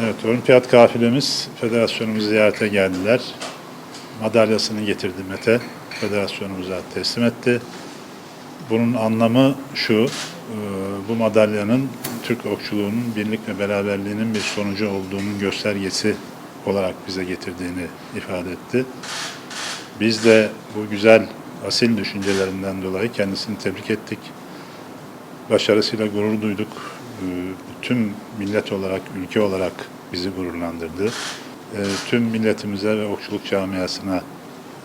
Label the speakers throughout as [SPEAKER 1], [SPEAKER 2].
[SPEAKER 1] Evet, olimpiyat kafilemiz federasyonumuzu ziyarete geldiler. Madalyasını getirdi Mete, federasyonumuza teslim etti. Bunun anlamı şu, e, bu madalyanın Türk okçuluğunun birlik ve beraberliğinin bir sonucu olduğunun göstergesi olarak bize getirdiğini ifade etti. Biz de bu güzel, asil düşüncelerinden dolayı kendisini tebrik ettik. Başarısıyla gurur duyduk. Ee, Tüm millet olarak, ülke olarak bizi gururlandırdı. Ee, Tüm milletimize ve okçuluk camiasına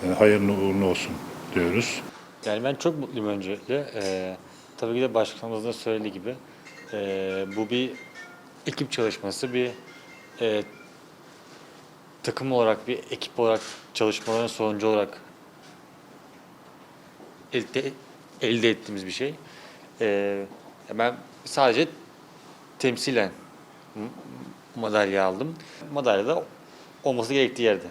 [SPEAKER 1] e, hayırlı uğurlu olsun diyoruz.
[SPEAKER 2] Yani ben çok mutluyum öncelikle. Ee, tabii ki de başkanımızın da söylediği gibi ee, bu bir ekip çalışması, bir ee, takım olarak, bir ekip olarak çalışmaların sonucu olarak elde, elde ettiğimiz bir şey. Ee, ben sadece temsilen madalya aldım. Madalya da olması gerektiği yerde.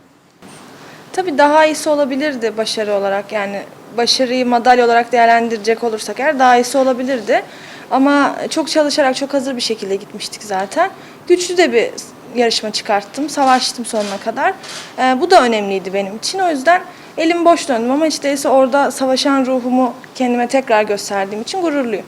[SPEAKER 3] Tabii daha iyisi olabilirdi başarı olarak yani başarıyı madalya olarak değerlendirecek olursak eğer daha iyisi olabilirdi. Ama çok çalışarak çok hazır bir şekilde gitmiştik zaten. Güçlü de bir yarışma çıkarttım, savaştım sonuna kadar. Ee, bu da önemliydi benim için. O yüzden elim boş döndüm ama hiç değilse orada savaşan ruhumu kendime tekrar gösterdiğim için gururluyum.